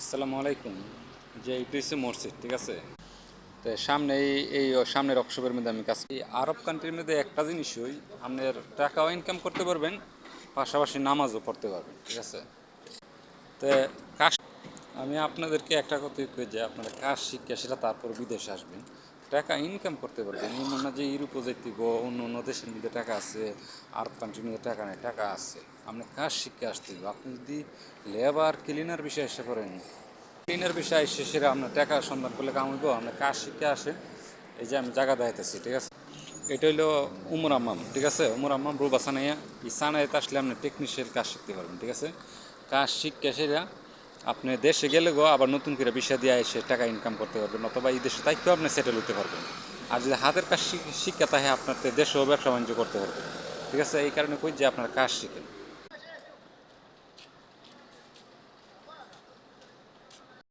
আসসালামু আলাইকুম। যে হচ্ছে মসজিদ, ঠিক আছে? তো সামনে এই এই সামনের অক্সবের মধ্যে আমি কাজ আরব কান্ট্রির মধ্যে একটা জিনিসই আপনার টাকাও ইনকাম করতে পারবেন, পাশাপাশি নামাজও পড়তে পারবেন, ঠিক আছে? তো কাজ আমি আপনাদেরকে একটা কথাই কই যে আপনারা কাজ শিক্ষা সেটা তারপর বিদেশে আসবেন। টাকা ইনকাম করতে পারবেন। এমন না যে ইউরোপে যেতে গো, অন্য অন্য দেশের মধ্যে টাকা আছে আরব কান্ট্রির মধ্যে টাকা নেই, টাকা আছে। আপনি কাজ শিখে আসতে আপনি যদি লেবার ক্লিনার বিষয়ে এসে করেন ক্লিনার বিষয়ে এসে সেটা আপনার টাকা সন্ধান করলে কামাইব আপনার কাজ শিখে আসে? এই যে আমি জায়গা দেখাইতেছি, ঠিক আছে? এটা হলো উমর আম্মাম, ঠিক আছে? উমর আম্মাম রুবা সানাইয়া, এই সানাইতে আসলে আপনি টেকনিশিয়ান কাজ শিখতে পারবেন, ঠিক আছে? কাজ শিখে সেটা আপনি দেশে গেলে গো, আবার নতুন করে বিষয় দিয়ে এসে টাকা ইনকাম করতে পারবেন, অথবা এই দেশে তাইকেও আপনি সেটেল হতে পারবেন। আর যদি হাতের কাজ শিখ- শিক্ষা তাহে আপনার দেশেও ব্যবসা বাণিজ্য করতে পারবেন। ঠিক আছে? এই কারণে কই যে আপনার কাজ শিখেন।